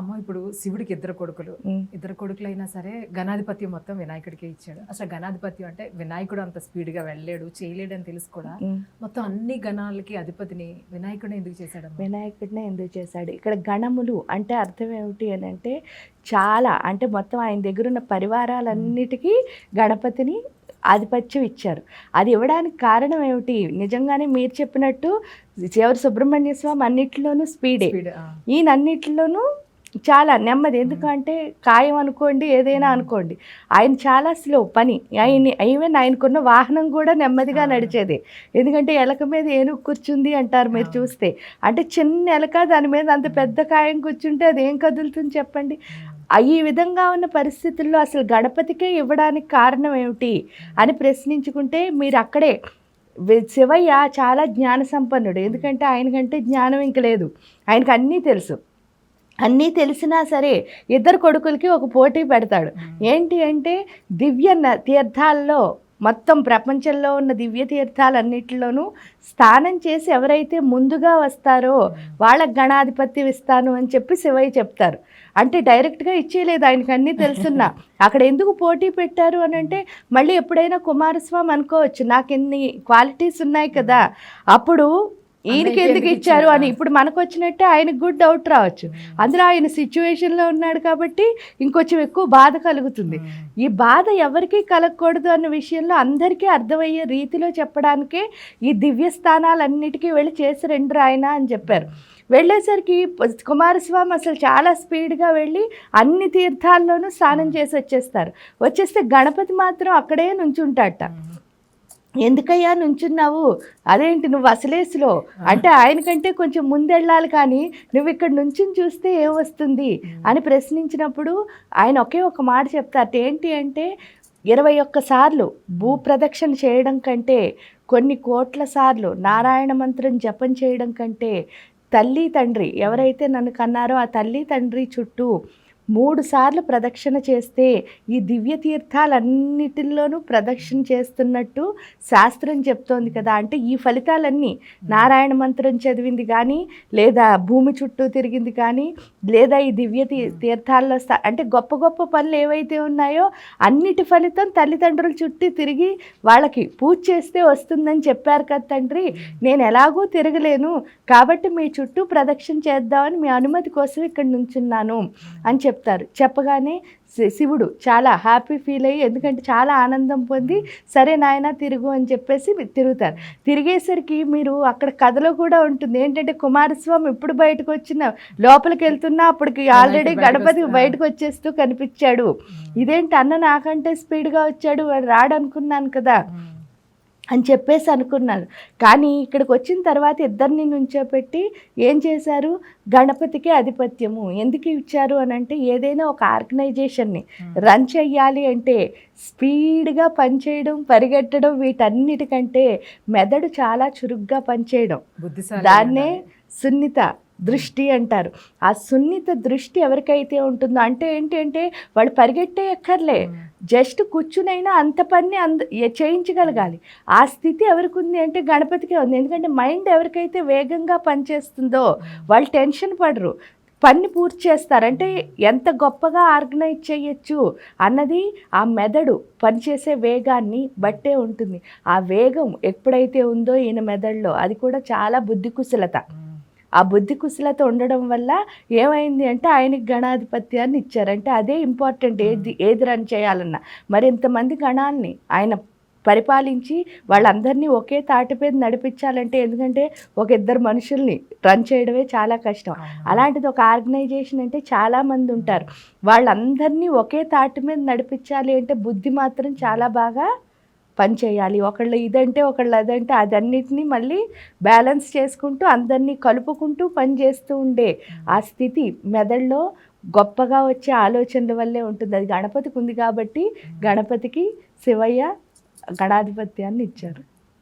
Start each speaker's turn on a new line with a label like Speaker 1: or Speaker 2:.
Speaker 1: అమ్మ ఇప్పుడు శివుడికి ఇద్దరు కొడుకులు. ఇద్దరు కొడుకులు అయినా సరే గణాధిపత్యం మొత్తం వినాయకుడికే ఇచ్చాడు. అసలు గణాధిపత్యం అంటే వినాయకుడు అంత స్పీడ్గా వెళ్ళలేడు చేయలేడు అని తెలుసు కూడా. మొత్తం అన్ని గణాలకి అధిపతిని వినాయకుడిని ఎందుకు చేశాడమ్మా?
Speaker 2: వినాయకుడినే ఎందుకు చేశాడు? ఇక్కడ గణములు అంటే అర్థం ఏమిటి అని అంటే చాలా అంటే మొత్తం ఆయన దగ్గర ఉన్న పరివారాలన్నిటికీ గణపతిని ఆధిపత్యం ఇచ్చారు. అది ఇవ్వడానికి కారణం ఏమిటి? నిజంగానే మీరు చెప్పినట్టు ఎవరు సుబ్రహ్మణ్య స్వామి అన్నిటిలోనూ స్పీడే.
Speaker 1: స్పీడ్
Speaker 2: ఈయన అన్నిటిలోనూ చాలా నెమ్మది. ఎందుకంటే ఖాయం అనుకోండి ఏదైనా అనుకోండి. ఆయన చాలా స్లో పని. ఆయన ఈవెన్ ఆయనకున్న వాహనం కూడా నెమ్మదిగా. నడిచేది. ఎందుకంటే ఎలక మీద ఏనుగు కూర్చుంది అంటారు మీరు. చూస్తే. అంటే చిన్న ఎలక దాని మీద అంత పెద్ద ఖాయం కూర్చుంటే అది ఏం కదులుతుంది చెప్పండి. ఈ విధంగా ఉన్న పరిస్థితుల్లో అసలు గణపతికే ఇవ్వడానికి కారణం ఏమిటి అని ప్రశ్నించుకుంటే మీరు అక్కడే శివయ్య చాలా జ్ఞాన సంపన్నుడు. ఎందుకంటే ఆయనకంటే జ్ఞానం ఇంక లేదు. ఆయనకు అన్నీ తెలుసు. అన్నీ తెలిసినా సరే ఇద్దరు కొడుకులకి ఒక పోటీ పెడతాడు. ఏంటి అంటే దివ్య న- తీర్థాల్లో మొత్తం ప్రపంచంలో ఉన్న దివ్య తీర్థాలన్నిటిలోనూ స్నానం చేసి ఎవరైతే ముందుగా వస్తారో వాళ్ళకి గణాధిపత్యం ఇస్తాను అని చెప్పి శివయ్య చెప్తారు. అంటే డైరెక్ట్గా ఇచ్చేయలేదు ఆయనకు అన్నీ తెలుసున్నా. అక్కడ ఎందుకు పోటీ పెట్టారు అని అంటే మళ్ళీ ఎప్పుడైనా కుమారస్వామి అనుకోవచ్చు. నాకు ఎన్ని క్వాలిటీస్ ఉన్నాయి కదా. అప్పుడు ఈయనకి ఎందుకు ఇచ్చారు అని ఇప్పుడు మనకు వచ్చినట్టే ఆయనకు గుడ్ డౌట్ రావచ్చు. అందులో ఆయన సిచ్యువేషన్లో ఉన్నాడు కాబట్టి ఇంకొంచెం ఎక్కువ బాధ కలుగుతుంది. ఈ బాధ ఎవరికి కలగకూడదు అన్న విషయంలో అందరికీ అర్థమయ్యే రీతిలో చెప్పడానికే ఈ దివ్య స్థానాలన్నిటికీ వెళ్ళి చేసి రెండు ఆయన అని చెప్పారు. వెళ్ళేసరికి ప- కుమారస్వామి అసలు చాలా స్పీడ్గా వెళ్ళి అన్ని తీర్థాల్లోనూ స్నానం చేసి వచ్చేస్తారు. వచ్చేస్తే గణపతి మాత్రం అక్కడే నుంచుంటాడట. ఎందుకయ్యా నుంచున్నావు? అదేంటి నువ్వు అసలేసులో? అంటే ఆయనకంటే కొంచెం ముందెళ్ళాలి కానీ నువ్వు ఇక్కడ నుంచుని చూస్తే ఏం వస్తుంది? అని ప్రశ్నించినప్పుడు ఆయన ఒకే ఒక మాట చెప్తారు ఏంటి అంటే ఇరవై ఒక్క సార్లు భూ ప్రదక్షిణ చేయడం కంటే కొన్ని కోట్ల సార్లు నారాయణ మంత్రం జపం చేయడం కంటే తల్లి తండ్రి ఎవరైతే నన్ను కన్నారో ఆ తల్లి తండ్రి చుట్టూ మూడు సార్లు ప్రదక్షిణ చేస్తే ఈ దివ్య తీర్థాలన్నిటిల్లోనూ ప్రదక్షిణ చేస్తున్నట్టు శాస్త్రం చెప్తోంది కదా. అంటే ఈ ఫలితాలన్నీ నారాయణ మంత్రం చదివింది కానీ లేదా భూమి చుట్టూ తిరిగింది కానీ లేదా ఈ దివ్య తీ తీర్థాల్లో అంటే గొప్ప గొప్ప పనులు ఏవైతే ఉన్నాయో అన్నిటి ఫలితం తల్లిదండ్రుల చుట్టూ తిరిగి వాళ్ళకి పూజ చేస్తే వస్తుందని చెప్పారు కదా తండ్రి. నేను ఎలాగూ తిరగలేను. కాబట్టి మీ చుట్టూ ప్రదక్షిణ చేద్దామని మీ అనుమతి కోసం ఇక్కడ నుంచున్నాను అని చెప్తారు. చెప్పగానే శివుడు చాలా హ్యాపీ ఫీల్ అయ్యి ఎందుకంటే చాలా ఆనందం పొంది సరే నాయన తిరుగు అని చెప్పేసి తిరుగుతారు. తిరిగేసరికి మీరు అక్కడ కథలో కూడా ఉంటుంది. ఏంటంటే కుమారస్వామి ఎప్పుడు బయటకు వచ్చిన లోపలికి వెళ్తున్నా అప్పటికి ఆల్రెడీ గణపతి బయటకు వచ్చేస్తూ కనిపించాడు. ఇదేంటి అన్న నాకంటే స్పీడ్గా వచ్చాడు వాడు రాడనుకున్నాను కదా. అని చెప్పేసి అనుకున్నారు కానీ ఇక్కడికి వచ్చిన తర్వాత ఇద్దరిని నుంచోపెట్టి ఏం చేశారు? గణపతికి ఆధిపత్యము. ఎందుకు ఇచ్చారు అని అంటే ఏదైనా ఒక ఆర్గనైజేషన్ని రన్ చెయ్యాలి అంటే స్పీడ్గా పనిచేయడం పరిగెట్టడం వీటన్నిటికంటే మెదడు చాలా చురుగ్గా పనిచేయడం. దాన్నే సున్నిత దృష్టి అంటారు. ఆ సున్నిత దృష్టి ఎవరికైతే ఉంటుందో అంటే ఏంటి అంటే వాళ్ళు పరిగెట్టే ఎక్కర్లే జస్ట్ కూర్చునైనా అంత పని అంద చేయించగలగాలి. ఆ స్థితి ఎవరికి ఉంది అంటే గణపతికే ఉంది. ఎందుకంటే మైండ్ ఎవరికైతే వేగంగా పనిచేస్తుందో వాళ్ళు టెన్షన్ పడరు. పని పూర్తి చేస్తారు. అంటే ఎంత గొప్పగా ఆర్గనైజ్ చేయొచ్చు అన్నది ఆ మెదడు పనిచేసే వేగాన్ని బట్టే ఉంటుంది. ఆ వేగం ఎప్పుడైతే ఉందో ఈయన మెదడులో అది కూడా చాలా బుద్ధి కుశలత ఆ బుద్ధి కుశలత ఉండడం వల్ల ఏమైంది అంటే ఆయనకి గణాధిపత్యాన్ని ఇచ్చారంటే అదే ఇంపార్టెంట్ ఏది ఏది రన్ చేయాలన్నా. మరి ఇంతమంది గణాల్ని ఆయన పరిపాలించి వాళ్ళందరినీ ఒకే తాటి మీద నడిపించాలంటే ఎందుకంటే ఒక ఇద్దరు మనుషుల్ని రన్ చేయడమే చాలా కష్టం. అలాంటిది ఒక ఆర్గనైజేషన్ అంటే చాలామంది ఉంటారు. వాళ్ళందరినీ ఒకే తాటి మీద నడిపించాలి అంటే బుద్ధి మాత్రం చాలా బాగా పని చేయాలి. ఒకళ్ళు ఇదంటే ఒకళ్ళు అదంటే అదన్నిటినీ మళ్ళీ బ్యాలెన్స్ చేసుకుంటూ అందరినీ కలుపుకుంటూ పని చేస్తూ ఉండే ఆ స్థితి మెదడులో గొప్పగా వచ్చే ఆలోచనల వల్లే ఉంటుంది. అది గణపతికి ఉంది కాబట్టి గణపతికి శివయ్య గణాధిపత్యాన్ని ఇచ్చారు.